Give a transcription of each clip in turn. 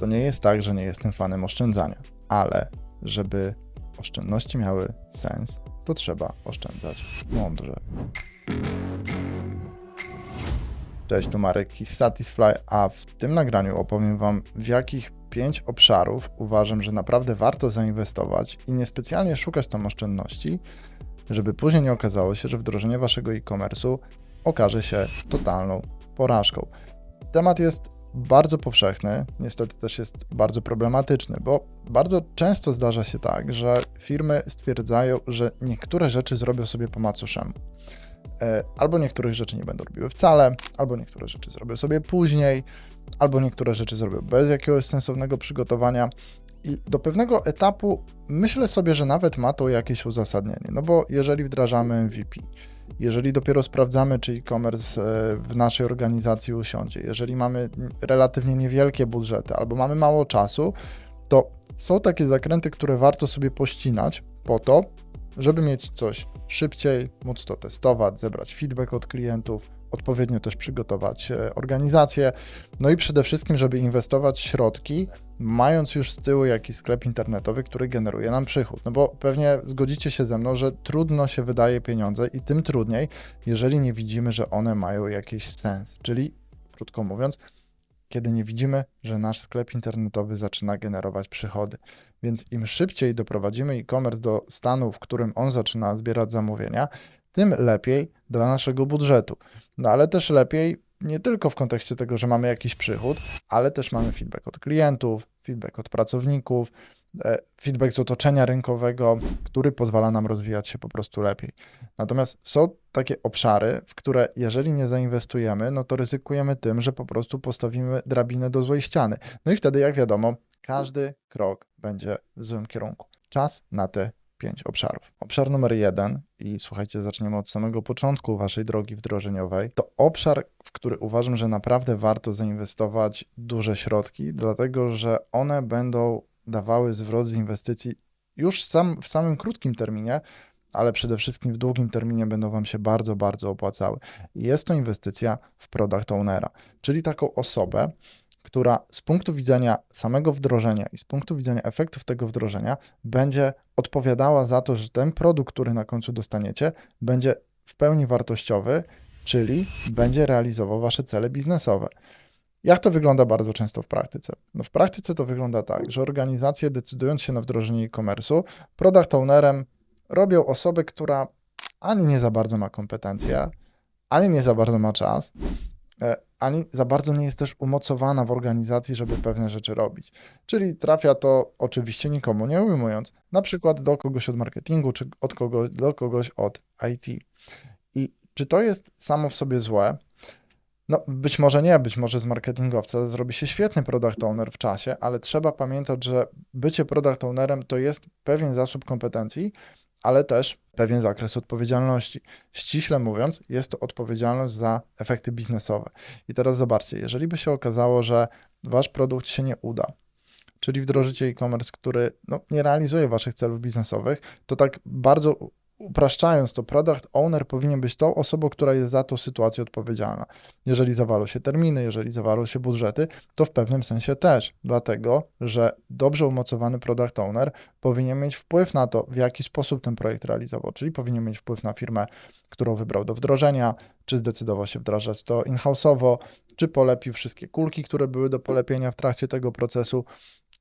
To nie jest tak, że nie jestem fanem oszczędzania, ale żeby oszczędności miały sens, to trzeba oszczędzać mądrze. Cześć, tu Marek i Satisfy, a w tym nagraniu opowiem Wam, w jakich pięć obszarów uważam, że naprawdę warto zainwestować i niespecjalnie szukać tam oszczędności, żeby później nie okazało się, że wdrożenie Waszego e-commerce'u okaże się totalną porażką. Temat jest bardzo powszechny, niestety też jest bardzo problematyczny, bo bardzo często zdarza się tak, że firmy stwierdzają, że niektóre rzeczy zrobią sobie po macoszemu. E, Albo niektórych rzeczy nie będą robiły wcale, albo niektóre rzeczy zrobią sobie później, albo niektóre rzeczy zrobią bez jakiegoś sensownego przygotowania. I do pewnego etapu myślę sobie, że nawet ma to jakieś uzasadnienie. No bo jeżeli wdrażamy MVP, jeżeli dopiero sprawdzamy, czy e-commerce e, w naszej organizacji usiądzie, jeżeli mamy relatywnie niewielkie budżety albo mamy mało czasu, to są takie zakręty, które warto sobie pościnać po to, żeby mieć coś szybciej, móc to testować, zebrać feedback od klientów, odpowiednio też przygotować e, organizację, no i przede wszystkim, żeby inwestować środki, mając już z tyłu jakiś sklep internetowy, który generuje nam przychód. No bo pewnie zgodzicie się ze mną, że trudno się wydaje pieniądze i tym trudniej, jeżeli nie widzimy, że one mają jakiś sens. Czyli, krótko mówiąc, kiedy nie widzimy, że nasz sklep internetowy zaczyna generować przychody. Więc im szybciej doprowadzimy e-commerce do stanu, w którym on zaczyna zbierać zamówienia, tym lepiej dla naszego budżetu. No ale też lepiej nie tylko w kontekście tego, że mamy jakiś przychód, ale też mamy feedback od klientów, feedback od pracowników, e, feedback z otoczenia rynkowego, który pozwala nam rozwijać się po prostu lepiej. Natomiast są takie obszary, w które jeżeli nie zainwestujemy, no to ryzykujemy tym, że po prostu postawimy drabinę do złej ściany. No i wtedy, jak wiadomo, każdy krok będzie w złym kierunku. Czas na te pięć obszarów. Obszar numer jeden, i słuchajcie, zaczniemy od samego początku waszej drogi wdrożeniowej, to obszar, w który uważam, że naprawdę warto zainwestować duże środki, dlatego że one będą dawały zwrot z inwestycji już sam, w samym krótkim terminie, ale przede wszystkim w długim terminie będą Wam się bardzo, bardzo opłacały. Jest to inwestycja w product ownera, czyli taką osobę, która z punktu widzenia samego wdrożenia i z punktu widzenia efektów tego wdrożenia będzie odpowiadała za to, że ten produkt, który na końcu dostaniecie, będzie w pełni wartościowy, czyli będzie realizował Wasze cele biznesowe. Jak to wygląda bardzo często w praktyce? No w praktyce to wygląda tak, że organizacje decydując się na wdrożenie e-commerce'u, product ownerem robią osobę, która ani nie za bardzo ma kompetencje, ani nie za bardzo ma czas, ani za bardzo nie jest też umocowana w organizacji, żeby pewne rzeczy robić. Czyli trafia to oczywiście nikomu nie ujmując, na przykład do kogoś od marketingu, czy od kogoś, do kogoś od IT. I czy to jest samo w sobie złe? No, być może nie, być może z marketingowca zrobi się świetny product owner w czasie, ale trzeba pamiętać, że bycie product ownerem to jest pewien zasób kompetencji, ale też pewien zakres odpowiedzialności. Ściśle mówiąc, jest to odpowiedzialność za efekty biznesowe. I teraz zobaczcie, jeżeli by się okazało, że wasz produkt się nie uda, czyli wdrożycie e-commerce, który no, nie realizuje waszych celów biznesowych, to tak bardzo upraszczając to, product owner powinien być tą osobą, która jest za tą sytuację odpowiedzialna. Jeżeli zawalą się terminy, jeżeli zawalą się budżety, to w pewnym sensie też, dlatego że dobrze umocowany product owner powinien mieć wpływ na to, w jaki sposób ten projekt realizował, czyli powinien mieć wpływ na firmę, którą wybrał do wdrożenia, czy zdecydował się wdrażać to in-house'owo, czy polepił wszystkie kulki, które były do polepienia w trakcie tego procesu.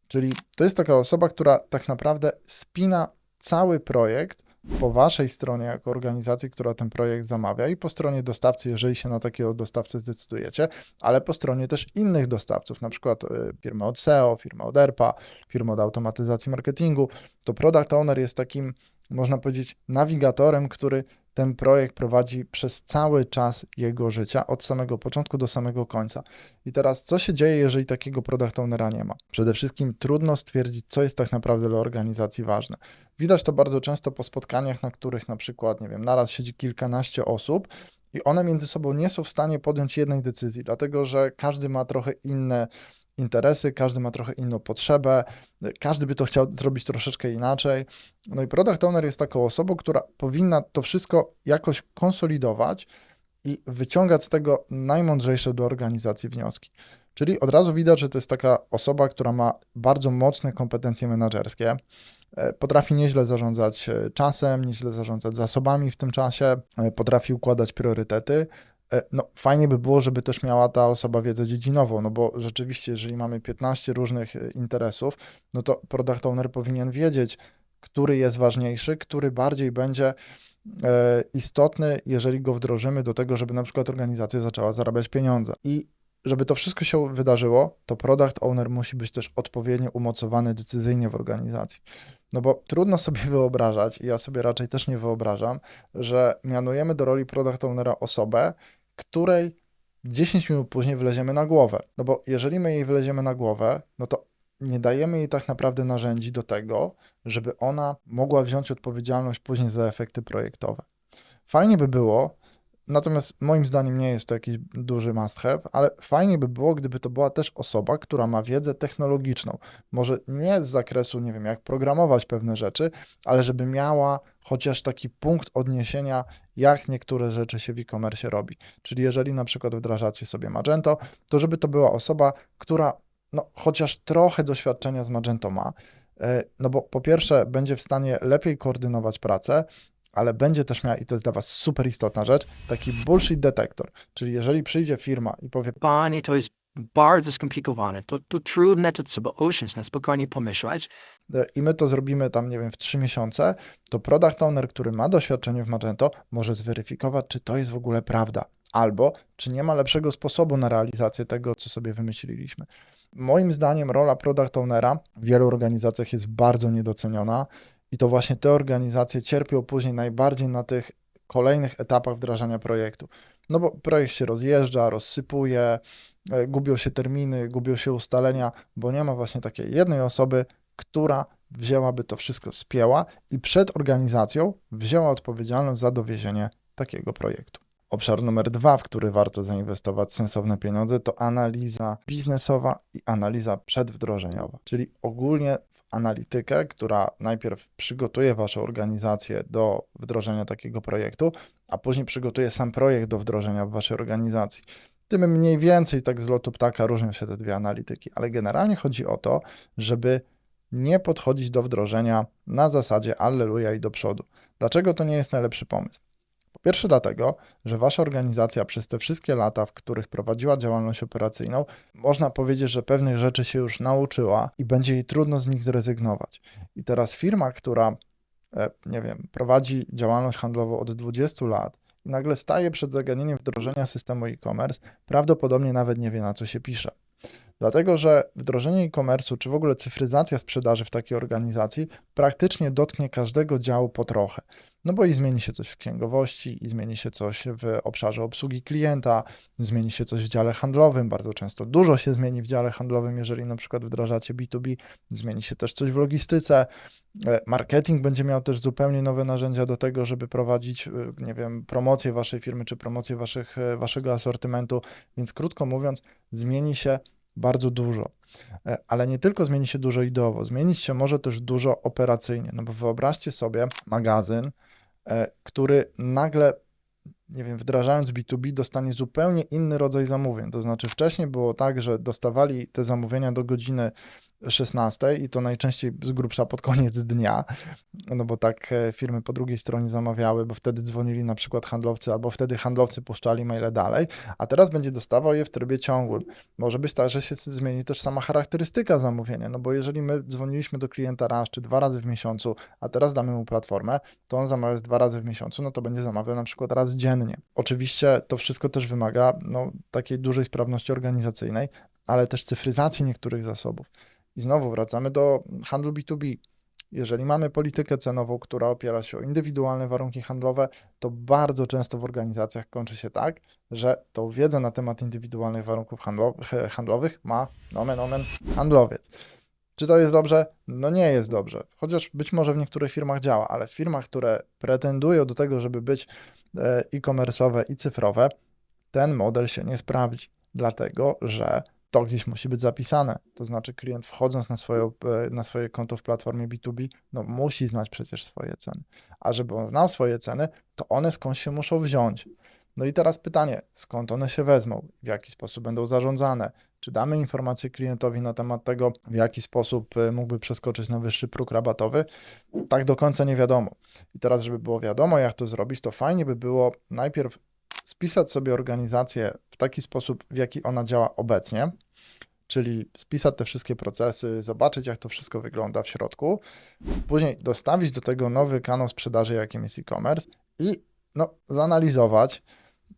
Czyli to jest taka osoba, która tak naprawdę spina cały projekt po waszej stronie jako organizacji, która ten projekt zamawia i po stronie dostawcy, jeżeli się na takiego dostawcę zdecydujecie, ale po stronie też innych dostawców, na przykład y, firmy od SEO, firmy od ERPA, firmy od automatyzacji marketingu, to product owner jest takim, można powiedzieć, nawigatorem, który ten projekt prowadzi przez cały czas jego życia, od samego początku do samego końca. I teraz, co się dzieje, jeżeli takiego product ownera nie ma? Przede wszystkim trudno stwierdzić, co jest tak naprawdę dla organizacji ważne. Widać to bardzo często po spotkaniach, na których na przykład, nie wiem, naraz siedzi kilkanaście osób i one między sobą nie są w stanie podjąć jednej decyzji, dlatego że każdy ma trochę inne interesy, każdy ma trochę inną potrzebę, każdy by to chciał zrobić troszeczkę inaczej. No i product owner jest taką osobą, która powinna to wszystko jakoś konsolidować i wyciągać z tego najmądrzejsze do organizacji wnioski. Czyli od razu widać, że to jest taka osoba, która ma bardzo mocne kompetencje menedżerskie. E, potrafi nieźle zarządzać e, czasem, nieźle zarządzać zasobami w tym czasie, e, potrafi układać priorytety. No, fajnie by było, żeby też miała ta osoba wiedzę dziedzinową, no bo rzeczywiście, jeżeli mamy 15 różnych interesów, no to product owner powinien wiedzieć, który jest ważniejszy, który bardziej będzie istotny, jeżeli go wdrożymy do tego, żeby na przykład organizacja zaczęła zarabiać pieniądze. I żeby to wszystko się wydarzyło, to product owner musi być też odpowiednio umocowany decyzyjnie w organizacji. No bo trudno sobie wyobrażać, i ja sobie raczej też nie wyobrażam, że mianujemy do roli product ownera osobę, której 10 minut później wleziemy na głowę. No bo jeżeli my jej wleziemy na głowę, no to nie dajemy jej tak naprawdę narzędzi do tego, żeby ona mogła wziąć odpowiedzialność później za efekty projektowe. Fajnie by było, Natomiast moim zdaniem nie jest to jakiś duży must have, ale fajnie by było, gdyby to była też osoba, która ma wiedzę technologiczną. Może nie z zakresu, nie wiem, jak programować pewne rzeczy, ale żeby miała chociaż taki punkt odniesienia, jak niektóre rzeczy się w e-commerce robi. Czyli jeżeli na przykład wdrażacie sobie Magento, to żeby to była osoba, która no, chociaż trochę doświadczenia z Magento ma, e, no bo po pierwsze będzie w stanie lepiej koordynować pracę, ale będzie też miała, i to jest dla Was super istotna rzecz, taki bullshit detektor. Czyli jeżeli przyjdzie firma i powie, Panie, to jest bardzo skomplikowane, to, to trudne to trzeba usiąść na spokojnie pomyśleć. e, i my to zrobimy tam, nie wiem, w 3 miesiące, to product owner, który ma doświadczenie w Magento, może zweryfikować, czy to jest w ogóle prawda, albo czy nie ma lepszego sposobu na realizację tego, co sobie wymyśliliśmy. Moim zdaniem rola product ownera w wielu organizacjach jest bardzo niedoceniona i to właśnie te organizacje cierpią później najbardziej na tych kolejnych etapach wdrażania projektu. No bo projekt się rozjeżdża, rozsypuje, e, gubią się terminy, gubią się ustalenia, bo nie ma właśnie takiej jednej osoby, która wzięłaby to wszystko, spięła i przed organizacją wzięła odpowiedzialność za dowiezienie takiego projektu. Obszar numer dwa, w który warto zainwestować sensowne pieniądze, to analiza biznesowa i analiza przedwdrożeniowa, czyli ogólnie analitykę, która najpierw przygotuje Waszą organizację do wdrożenia takiego projektu, a później przygotuje sam projekt do wdrożenia w Waszej organizacji. Tym mniej więcej tak z lotu ptaka różnią się te dwie analityki, ale generalnie chodzi o to, żeby nie podchodzić do wdrożenia na zasadzie alleluja i do przodu. Dlaczego to nie jest najlepszy pomysł? Pierwszy dlatego, że wasza organizacja przez te wszystkie lata, w których prowadziła działalność operacyjną, można powiedzieć, że pewnych rzeczy się już nauczyła i będzie jej trudno z nich zrezygnować. I teraz firma, która, e, nie wiem, prowadzi działalność handlową od 20 lat i nagle staje przed zagadnieniem wdrożenia systemu e-commerce, prawdopodobnie nawet nie wie, na co się pisze. Dlatego, że wdrożenie e-commerce'u, czy w ogóle cyfryzacja sprzedaży w takiej organizacji praktycznie dotknie każdego działu po trochę. No bo i zmieni się coś w księgowości, i zmieni się coś w obszarze obsługi klienta, zmieni się coś w dziale handlowym, bardzo często dużo się zmieni w dziale handlowym, jeżeli na przykład wdrażacie B2B, zmieni się też coś w logistyce. E, marketing będzie miał też zupełnie nowe narzędzia do tego, żeby prowadzić, e, nie wiem, promocję waszej firmy, czy promocję waszych, e, waszego asortymentu, więc krótko mówiąc, zmieni się bardzo dużo. Ale nie tylko zmieni się dużo ideowo, zmienić się może też dużo operacyjnie. No bo wyobraźcie sobie magazyn, który nagle, nie wiem, wdrażając B2B, dostanie zupełnie inny rodzaj zamówień. To znaczy, wcześniej było tak, że dostawali te zamówienia do godziny 16 i to najczęściej z grubsza pod koniec dnia, no bo tak e, firmy po drugiej stronie zamawiały, bo wtedy dzwonili na przykład handlowcy, albo wtedy handlowcy puszczali maile dalej, a teraz będzie dostawał je w trybie ciągłym. Może być tak, że się zmieni też sama charakterystyka zamówienia, no bo jeżeli my dzwoniliśmy do klienta raz czy dwa razy w miesiącu, a teraz damy mu platformę, to on zamawia dwa razy w miesiącu, no to będzie zamawiał na przykład raz dziennie. Oczywiście to wszystko też wymaga no, takiej dużej sprawności organizacyjnej, ale też cyfryzacji niektórych zasobów. I znowu wracamy do handlu B2B. Jeżeli mamy politykę cenową, która opiera się o indywidualne warunki handlowe, to bardzo często w organizacjach kończy się tak, że tą wiedzę na temat indywidualnych warunków handlowych ma nomen omen handlowiec. Czy to jest dobrze? No nie jest dobrze. Chociaż być może w niektórych firmach działa, ale w firmach, które pretendują do tego, żeby być e-commerce'owe i cyfrowe, ten model się nie sprawdzi. Dlatego, że to gdzieś musi być zapisane. To znaczy, klient wchodząc na swoje, na swoje konto w platformie B2B, no musi znać przecież swoje ceny. A żeby on znał swoje ceny, to one skądś się muszą wziąć. No i teraz pytanie, skąd one się wezmą, w jaki sposób będą zarządzane, czy damy informację klientowi na temat tego, w jaki sposób y, mógłby przeskoczyć na wyższy próg rabatowy, tak do końca nie wiadomo. I teraz, żeby było wiadomo, jak to zrobić, to fajnie by było najpierw spisać sobie organizację w taki sposób, w jaki ona działa obecnie, czyli spisać te wszystkie procesy, zobaczyć, jak to wszystko wygląda w środku, później dostawić do tego nowy kanał sprzedaży, jakim jest e-commerce i no, zanalizować,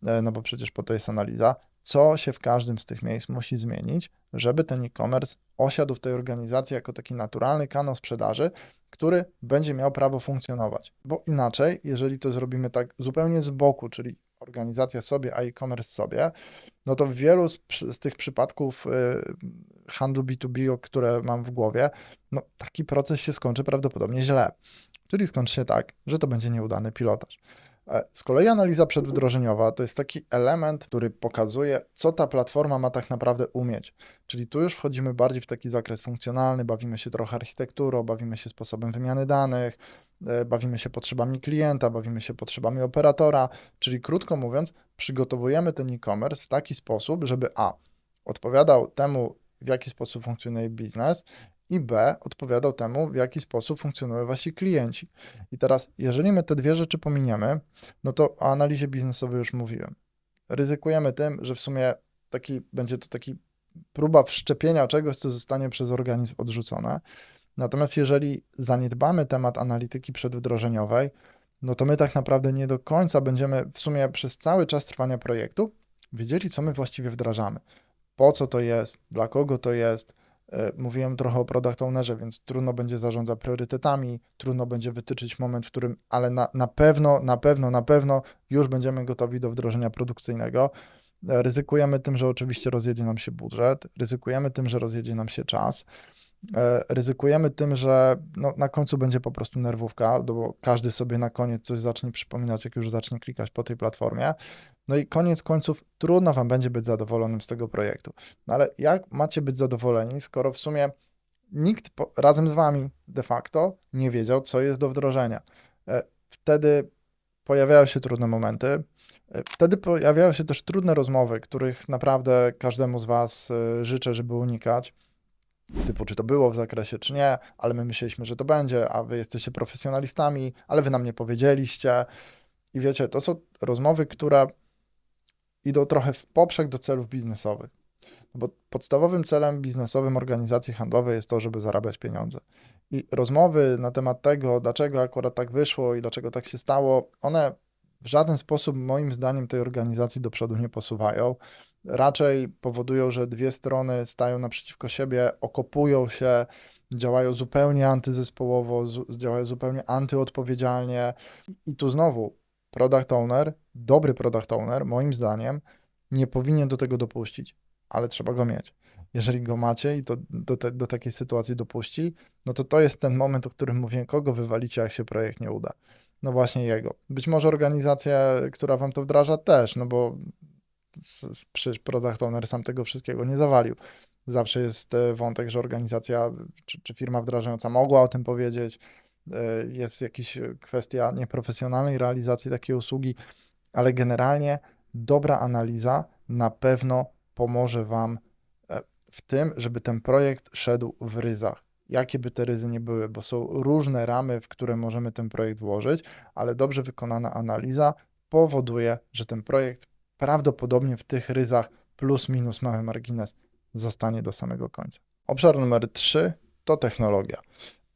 e, no bo przecież po to jest analiza, co się w każdym z tych miejsc musi zmienić, żeby ten e-commerce osiadł w tej organizacji jako taki naturalny kanał sprzedaży, który będzie miał prawo funkcjonować. Bo inaczej, jeżeli to zrobimy tak zupełnie z boku, czyli organizacja sobie, a e-commerce sobie, no to w wielu z, z tych przypadków y, handlu B2B, które mam w głowie, no taki proces się skończy prawdopodobnie źle. Czyli skończy się tak, że to będzie nieudany pilotaż. E, Z kolei analiza przedwdrożeniowa to jest taki element, który pokazuje, co ta platforma ma tak naprawdę umieć. Czyli tu już wchodzimy bardziej w taki zakres funkcjonalny, bawimy się trochę architekturą, bawimy się sposobem wymiany danych, bawimy się potrzebami klienta, bawimy się potrzebami operatora, czyli krótko mówiąc, przygotowujemy ten e-commerce w taki sposób, żeby A odpowiadał temu, w jaki sposób funkcjonuje biznes, i B odpowiadał temu, w jaki sposób funkcjonują wasi klienci. I teraz, jeżeli my te dwie rzeczy pominiemy, no to o analizie biznesowej już mówiłem. Ryzykujemy tym, że w sumie taki, będzie to taki próba wszczepienia czegoś, co zostanie przez organizm odrzucone. Natomiast jeżeli zaniedbamy temat analityki przedwdrożeniowej, no to my tak naprawdę nie do końca będziemy w sumie przez cały czas trwania projektu wiedzieli, co my właściwie wdrażamy. Po co to jest, dla kogo to jest. E, Mówiłem trochę o product ownerze, więc trudno będzie zarządzać priorytetami, trudno będzie wytyczyć moment, w którym, ale na, na pewno, na pewno, na pewno już będziemy gotowi do wdrożenia produkcyjnego. E, Ryzykujemy tym, że oczywiście rozjedzie nam się budżet, ryzykujemy tym, że rozjedzie nam się czas, ryzykujemy tym, że no, na końcu będzie po prostu nerwówka, bo każdy sobie na koniec coś zacznie przypominać, jak już zacznie klikać po tej platformie. No i koniec końców trudno Wam będzie być zadowolonym z tego projektu. No ale jak macie być zadowoleni, skoro w sumie nikt po, razem z Wami de facto nie wiedział, co jest do wdrożenia? E, Wtedy pojawiają się trudne momenty. E, Wtedy pojawiają się też trudne rozmowy, których naprawdę każdemu z Was e, życzę, żeby unikać. Typu, czy to było w zakresie, czy nie, ale my myśleliśmy, że to będzie, a Wy jesteście profesjonalistami, ale Wy nam nie powiedzieliście. I wiecie, to są rozmowy, które idą trochę w poprzek do celów biznesowych. No bo podstawowym celem biznesowym organizacji handlowej jest to, żeby zarabiać pieniądze. I rozmowy na temat tego, dlaczego akurat tak wyszło i dlaczego tak się stało, one w żaden sposób, moim zdaniem, tej organizacji do przodu nie posuwają. Raczej powodują, że dwie strony stają naprzeciwko siebie, okopują się, działają zupełnie antyzespołowo, działają zupełnie antyodpowiedzialnie. I tu znowu product owner, dobry product owner, moim zdaniem, nie powinien do tego dopuścić, ale trzeba go mieć. Jeżeli go macie i to do, te, do takiej sytuacji dopuści, no to to jest ten moment, o którym mówię, kogo wywalicie, jak się projekt nie uda. No właśnie jego. Być może organizacja, która wam to wdraża też, no bo s- s- przecież product owner sam tego wszystkiego nie zawalił. Zawsze jest e, wątek, że organizacja czy, czy firma wdrażająca mogła o tym powiedzieć, e, jest jakaś e, kwestia nieprofesjonalnej realizacji takiej usługi, ale generalnie dobra analiza na pewno pomoże Wam w tym, żeby ten projekt szedł w ryzach. Jakie by te ryzy nie były, bo są różne ramy, w które możemy ten projekt włożyć, ale dobrze wykonana analiza powoduje, że ten projekt prawdopodobnie w tych ryzach plus minus mały margines zostanie do samego końca. Obszar numer 3 to technologia.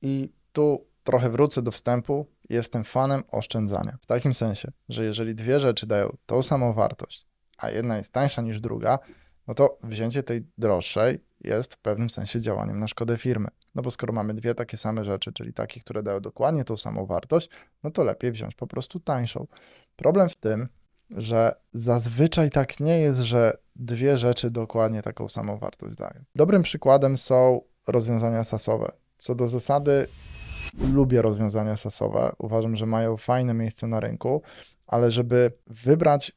I tu trochę wrócę do wstępu. Jestem fanem oszczędzania. W takim sensie, że jeżeli dwie rzeczy dają tą samą wartość, a jedna jest tańsza niż druga, no to wzięcie tej droższej jest w pewnym sensie działaniem na szkodę firmy. No bo skoro mamy dwie takie same rzeczy, czyli takie, które dają dokładnie tą samą wartość, no to lepiej wziąć po prostu tańszą. Problem w tym, że zazwyczaj tak nie jest, że dwie rzeczy dokładnie taką samą wartość dają. Dobrym przykładem są rozwiązania sasowe. Co do zasady, lubię rozwiązania sasowe. Uważam, że mają fajne miejsce na rynku, ale żeby wybrać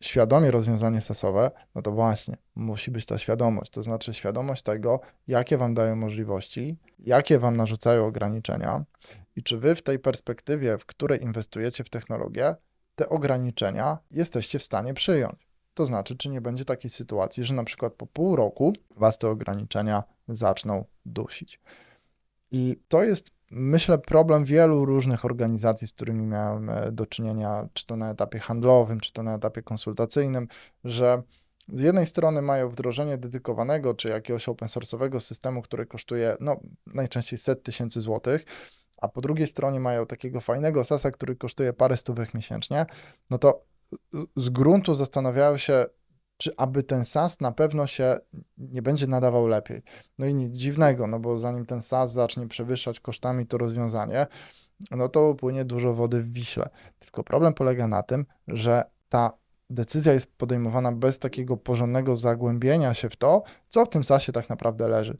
świadomie rozwiązanie sasowe, no to właśnie musi być ta świadomość. To znaczy świadomość tego, jakie Wam dają możliwości, jakie Wam narzucają ograniczenia i czy Wy w tej perspektywie, w której inwestujecie w technologię, te ograniczenia jesteście w stanie przyjąć. To znaczy, czy nie będzie takiej sytuacji, że na przykład po pół roku was te ograniczenia zaczną dusić. I to jest, myślę, problem wielu różnych organizacji, z którymi miałem e, do czynienia, czy to na etapie handlowym, czy to na etapie konsultacyjnym, że z jednej strony mają wdrożenie dedykowanego, czy jakiegoś open source'owego systemu, który kosztuje no, najczęściej set tysięcy złotych, a po drugiej stronie mają takiego fajnego SASa, który kosztuje parę stówek miesięcznie, no to z gruntu zastanawiają się, czy aby ten SAS na pewno się nie będzie nadawał lepiej. No i nic dziwnego, no bo zanim ten SAS zacznie przewyższać kosztami to rozwiązanie, no to upłynie dużo wody w Wiśle. Tylko problem polega na tym, że ta decyzja jest podejmowana bez takiego porządnego zagłębienia się w to, co w tym SASie tak naprawdę leży.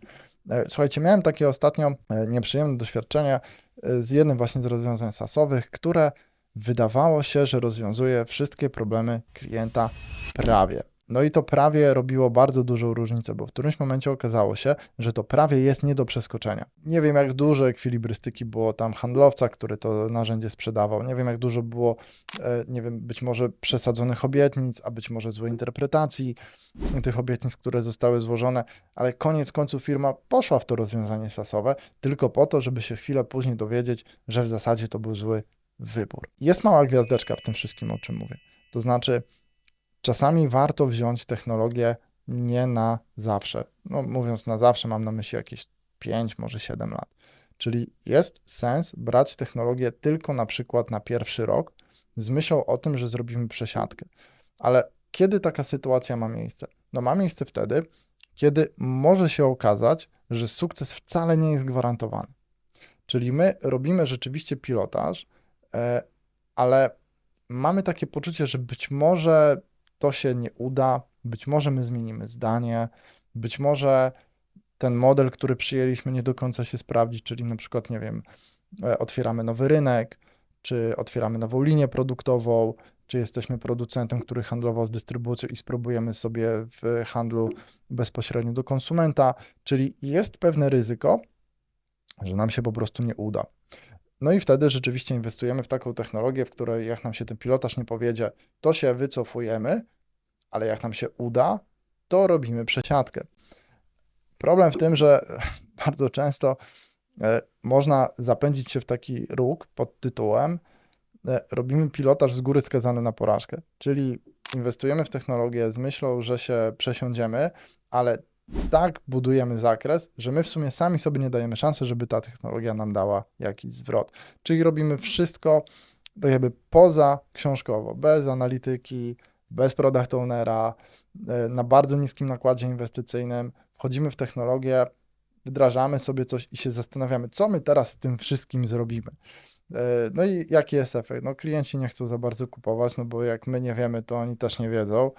E, słuchajcie, miałem takie ostatnio e, nieprzyjemne doświadczenie e, z jednym właśnie z rozwiązań SASowych, które wydawało się, że rozwiązuje wszystkie problemy klienta prawie. No i to prawie robiło bardzo dużą różnicę, bo w którymś momencie okazało się, że to prawie jest nie do przeskoczenia. Nie wiem, jak dużo ekwilibrystyki było tam handlowca, który to narzędzie sprzedawał. Nie wiem, jak dużo było, e, nie wiem, być może przesadzonych obietnic, a być może złej interpretacji tych obietnic, które zostały złożone, ale koniec końców firma poszła w to rozwiązanie sasowe tylko po to, żeby się chwilę później dowiedzieć, że w zasadzie to był zły wybór. Jest mała gwiazdeczka w tym wszystkim, o czym mówię. To znaczy, czasami warto wziąć technologię nie na zawsze. No, mówiąc na zawsze, mam na myśli jakieś 5, może 7 lat. Czyli jest sens brać technologię tylko na przykład na pierwszy rok z myślą o tym, że zrobimy przesiadkę. Ale kiedy taka sytuacja ma miejsce? No ma miejsce wtedy, kiedy może się okazać, że sukces wcale nie jest gwarantowany. Czyli my robimy rzeczywiście pilotaż, e, ale mamy takie poczucie, że być może to się nie uda, być może my zmienimy zdanie, być może ten model, który przyjęliśmy, nie do końca się sprawdzi, czyli na przykład, nie wiem, e, otwieramy nowy rynek, czy otwieramy nową linię produktową, czy jesteśmy producentem, który handlował z dystrybucją i spróbujemy sobie w handlu bezpośrednio do konsumenta, czyli jest pewne ryzyko, że nam się po prostu nie uda. No i wtedy rzeczywiście inwestujemy w taką technologię, w której jak nam się ten pilotaż nie powiedzie, to się wycofujemy, ale jak nam się uda, to robimy przesiadkę. Problem w tym, że bardzo często e, można zapędzić się w taki róg pod tytułem e, robimy pilotaż z góry skazany na porażkę, czyli inwestujemy w technologię z myślą, że się przesiądziemy, ale tak budujemy zakres, że my w sumie sami sobie nie dajemy szansy, żeby ta technologia nam dała jakiś zwrot. Czyli robimy wszystko tak jakby poza książkowo, bez analityki, bez product ownera, e, na bardzo niskim nakładzie inwestycyjnym, wchodzimy w technologię, wdrażamy sobie coś i się zastanawiamy, co my teraz z tym wszystkim zrobimy. E, no i jaki jest efekt? No klienci nie chcą za bardzo kupować, no bo jak my nie wiemy, to oni też nie wiedzą.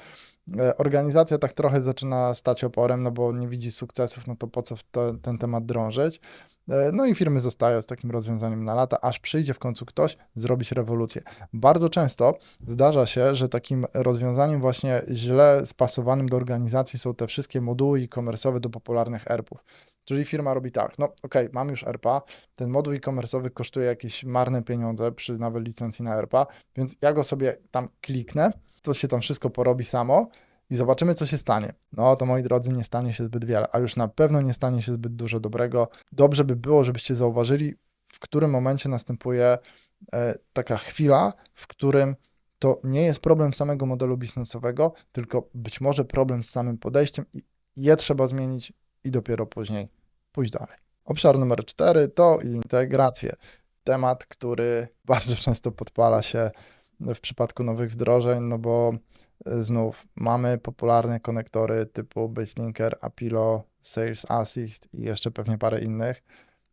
E, organizacja tak trochę zaczyna stać oporem, no bo nie widzi sukcesów, no to po co ten temat drążyć. E, no i firmy zostają z takim rozwiązaniem na lata, aż przyjdzie w końcu ktoś zrobić rewolucję. Bardzo często zdarza się, że takim rozwiązaniem właśnie źle spasowanym do organizacji są te wszystkie moduły e-commerce'owe do popularnych ERP-ów. Czyli firma robi tak, no ok, mam już ERPA, ten moduł e-commerce'owy kosztuje jakieś marne pieniądze przy nawet licencji na ERPA, więc ja go sobie tam kliknę, to się tam wszystko porobi samo i zobaczymy, co się stanie. No to moi drodzy, nie stanie się zbyt wiele, a już na pewno nie stanie się zbyt dużo dobrego. Dobrze by było, żebyście zauważyli, w którym momencie następuje e, taka chwila, w którym to nie jest problem samego modelu biznesowego, tylko być może problem z samym podejściem i je trzeba zmienić i dopiero później pójść dalej. Obszar numer cztery to integracje. Temat, który bardzo często podpala się w przypadku nowych wdrożeń, no bo e, znów mamy popularne konektory typu Baselinker, Apilo, Sales Assist i jeszcze pewnie parę innych.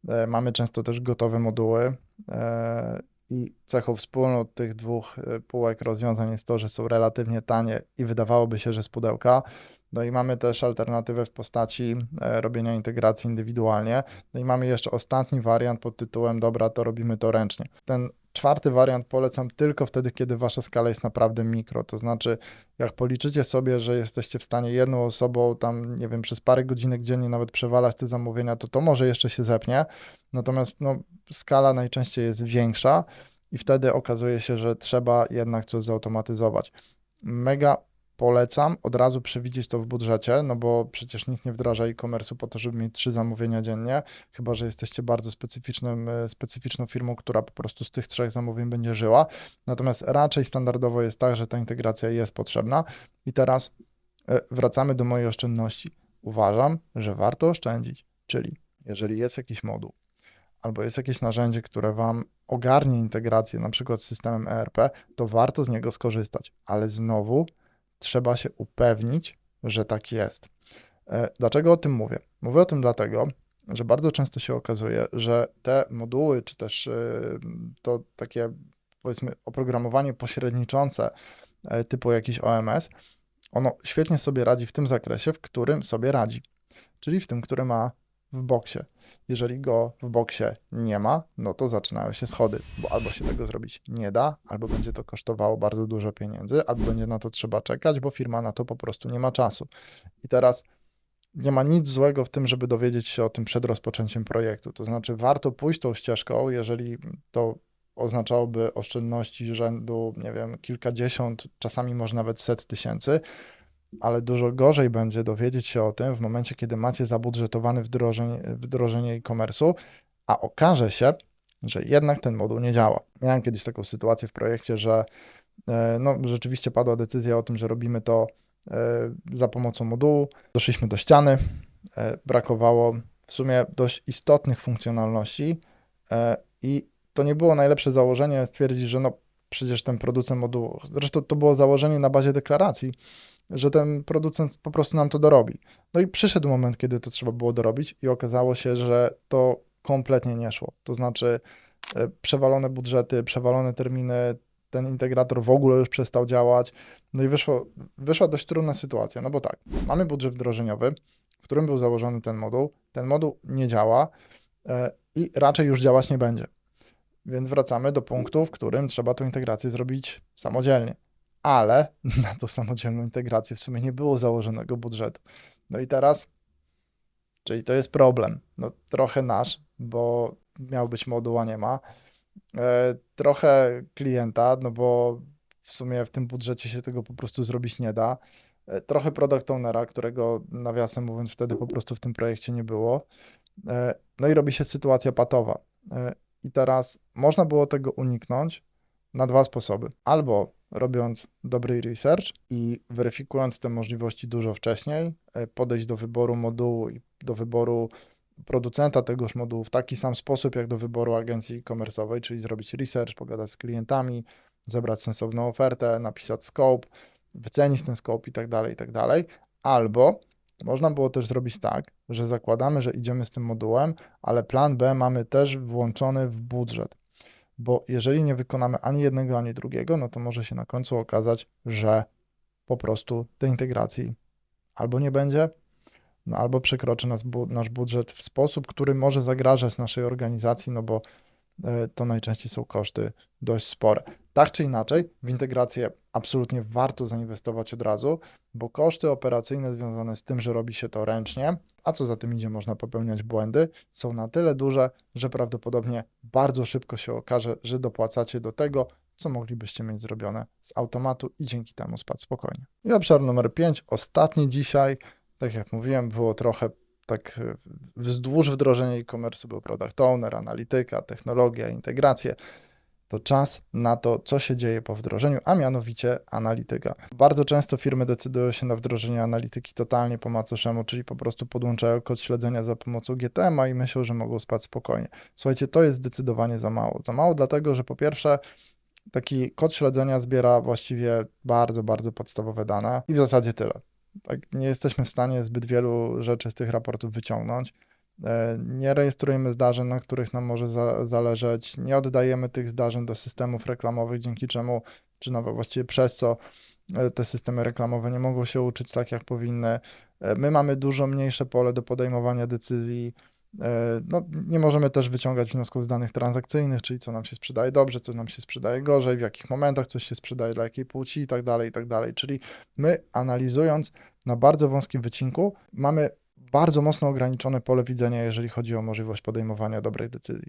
E, mamy często też gotowe moduły e, i cechą wspólną tych dwóch półek rozwiązań jest to, że są relatywnie tanie i wydawałoby się, że z pudełka. No i mamy też alternatywę w postaci robienia integracji indywidualnie. No i mamy jeszcze ostatni wariant pod tytułem dobra, to robimy to ręcznie. Ten Czwarty wariant polecam tylko wtedy, kiedy wasza skala jest naprawdę mikro. To znaczy, jak policzycie sobie, że jesteście w stanie jedną osobą tam, nie wiem, przez parę godzinek dziennie nawet przewalać te zamówienia, to to może jeszcze się zepnie. Natomiast no, skala najczęściej jest większa i wtedy okazuje się, że trzeba jednak coś zautomatyzować. Mega polecam od razu przewidzieć to w budżecie, no bo przecież nikt nie wdraża e-commerce'u po to, żeby mieć trzy zamówienia dziennie, chyba że jesteście bardzo specyficznym, e, specyficzną firmą, która po prostu z tych trzech zamówień będzie żyła. Natomiast raczej standardowo jest tak, że ta integracja jest potrzebna. I teraz e, wracamy do mojej oszczędności. Uważam, że warto oszczędzić, czyli jeżeli jest jakiś moduł, albo jest jakieś narzędzie, które Wam ogarnie integrację, na przykład z systemem ERP, to warto z niego skorzystać. Ale znowu trzeba się upewnić, że tak jest. E, Dlaczego o tym mówię? Mówię o tym dlatego, że bardzo często się okazuje, że te moduły, czy też e, to takie powiedzmy oprogramowanie pośredniczące e, typu jakiś OMS, ono świetnie sobie radzi w tym zakresie, w którym sobie radzi, czyli w tym, który ma w boksie. Jeżeli go w boksie nie ma, no to zaczynają się schody, bo albo się tego zrobić nie da, albo będzie to kosztowało bardzo dużo pieniędzy, albo będzie na to trzeba czekać, bo firma na to po prostu nie ma czasu. I teraz nie ma nic złego w tym, żeby dowiedzieć się o tym przed rozpoczęciem projektu. To znaczy, warto pójść tą ścieżką, jeżeli to oznaczałoby oszczędności rzędu, nie wiem, kilkadziesiąt, czasami może nawet set tysięcy, ale dużo gorzej będzie dowiedzieć się o tym w momencie, kiedy macie zabudżetowane wdrożenie, wdrożenie e-commerce'u, a okaże się, że jednak ten moduł nie działa. Miałem kiedyś taką sytuację w projekcie, że e, no, rzeczywiście padła decyzja o tym, że robimy to e, za pomocą modułu. Doszliśmy do ściany, e, brakowało w sumie dość istotnych funkcjonalności i to nie było najlepsze założenie stwierdzić, że no przecież ten producent modułu, zresztą to było założenie na bazie deklaracji, że ten producent po prostu nam to dorobi. No i przyszedł moment, kiedy to trzeba było dorobić i okazało się, że to kompletnie nie szło. To znaczy e, przewalone budżety, przewalone terminy, ten integrator w ogóle już przestał działać. No i wyszło, wyszła dość trudna sytuacja, no bo tak, mamy budżet wdrożeniowy, w którym był założony ten moduł, ten moduł nie działa e, i raczej już działać nie będzie. Więc wracamy do punktu, w którym trzeba tę integrację zrobić samodzielnie ale na tą samodzielną integrację w sumie nie było założonego budżetu. No i teraz, czyli to jest problem, no trochę nasz, bo miał być moduł, a nie ma. E, trochę klienta, no bo w sumie w tym budżecie się tego po prostu zrobić nie da. E, trochę product ownera, którego nawiasem mówiąc wtedy po prostu w tym projekcie nie było. E, no i robi się sytuacja patowa. I teraz można było tego uniknąć na dwa sposoby. Albo robiąc dobry research i weryfikując te możliwości dużo wcześniej, e, podejść do wyboru modułu i do wyboru producenta tegoż modułu w taki sam sposób, jak do wyboru agencji e-commerce'owej, czyli zrobić research, pogadać z klientami, zebrać sensowną ofertę, napisać scope, wycenić ten scope i tak dalej, i tak dalej. Albo można było też zrobić tak, że zakładamy, że idziemy z tym modułem, ale plan B mamy też włączony w budżet bo jeżeli nie wykonamy ani jednego, ani drugiego, no to może się na końcu okazać, że po prostu tej integracji albo nie będzie, no albo przekroczy nas bu nasz budżet w sposób, który może zagrażać naszej organizacji, no bo e, to najczęściej są koszty dość spore. Tak czy inaczej, w integrację absolutnie warto zainwestować od razu, bo koszty operacyjne związane z tym, że robi się to ręcznie, a co za tym idzie, można popełniać błędy, są na tyle duże, że prawdopodobnie bardzo szybko się okaże, że dopłacacie do tego, co moglibyście mieć zrobione z automatu i dzięki temu spać spokojnie. I obszar numer 5, ostatni dzisiaj, tak jak mówiłem, było trochę tak e, wzdłuż wdrożenia e-commerce był product owner, analityka, technologia, integracje to czas na to, co się dzieje po wdrożeniu, a mianowicie analityka. Bardzo często firmy decydują się na wdrożenie analityki totalnie po macoszemu, czyli po prostu podłączają kod śledzenia za pomocą GTM-a i myślą, że mogą spać spokojnie. Słuchajcie, to jest zdecydowanie za mało. Za mało dlatego, że po pierwsze taki kod śledzenia zbiera właściwie bardzo, bardzo podstawowe dane i w zasadzie tyle. Tak, nie jesteśmy w stanie zbyt wielu rzeczy z tych raportów wyciągnąć. E, nie rejestrujemy zdarzeń, na których nam może za, zależeć, nie oddajemy tych zdarzeń do systemów reklamowych, dzięki czemu, czy nawet właściwie przez co e, te systemy reklamowe nie mogą się uczyć tak, jak powinny. E, my mamy dużo mniejsze pole do podejmowania decyzji. No, nie możemy też wyciągać wniosków z danych transakcyjnych, czyli co nam się sprzedaje dobrze, co nam się sprzedaje gorzej, w jakich momentach coś się sprzedaje, dla jakiej płci i tak dalej, i tak dalej. Czyli my analizując na bardzo wąskim wycinku mamy bardzo mocno ograniczone pole widzenia, jeżeli chodzi o możliwość podejmowania dobrej decyzji.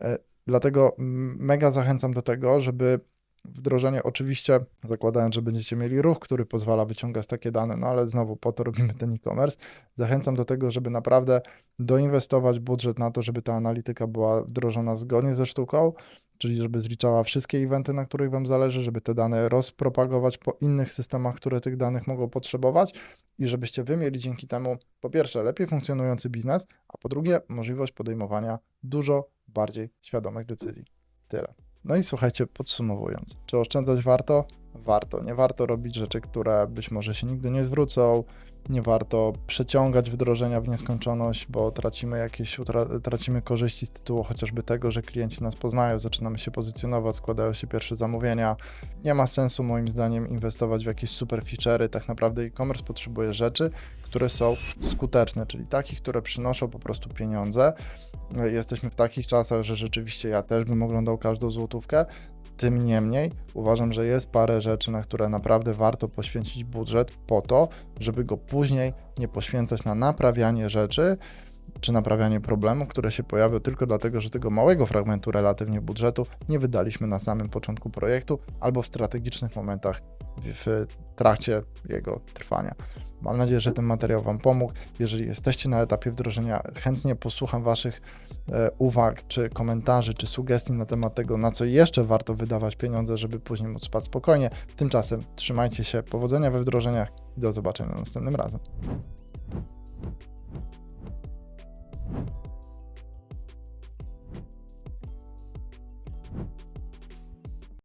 E, Dlatego mega zachęcam do tego, żeby wdrożenie, oczywiście zakładając, że będziecie mieli ruch, który pozwala wyciągać takie dane, no ale znowu po to robimy ten e-commerce, zachęcam do tego, żeby naprawdę doinwestować budżet na to, żeby ta analityka była wdrożona zgodnie ze sztuką, czyli żeby zliczała wszystkie eventy, na których Wam zależy, żeby te dane rozpropagować po innych systemach, które tych danych mogą potrzebować i żebyście Wy mieli dzięki temu, po pierwsze, lepiej funkcjonujący biznes, a po drugie, możliwość podejmowania dużo bardziej świadomych decyzji. Tyle. No i słuchajcie, podsumowując, czy oszczędzać warto? Warto. Nie warto robić rzeczy, które być może się nigdy nie zwrócą. Nie warto przeciągać wdrożenia w nieskończoność, bo tracimy jakieś, tracimy korzyści z tytułu chociażby tego, że klienci nas poznają, zaczynamy się pozycjonować, składają się pierwsze zamówienia. Nie ma sensu moim zdaniem inwestować w jakieś super feature'y. Tak naprawdę e-commerce potrzebuje rzeczy, które są skuteczne, czyli takich, które przynoszą po prostu pieniądze. Jesteśmy w takich czasach, że rzeczywiście ja też bym oglądał każdą złotówkę. Tym niemniej uważam, że jest parę rzeczy, na które naprawdę warto poświęcić budżet po to, żeby go później nie poświęcać na naprawianie rzeczy czy naprawianie problemów, które się pojawią tylko dlatego, że tego małego fragmentu relatywnie budżetu nie wydaliśmy na samym początku projektu albo w strategicznych momentach w trakcie jego trwania. Mam nadzieję, że ten materiał Wam pomógł. Jeżeli jesteście na etapie wdrożenia, chętnie posłucham Waszych e, uwag, czy komentarzy, czy sugestii na temat tego, na co jeszcze warto wydawać pieniądze, żeby później móc spać spokojnie. Tymczasem trzymajcie się, powodzenia we wdrożeniach i do zobaczenia następnym razem.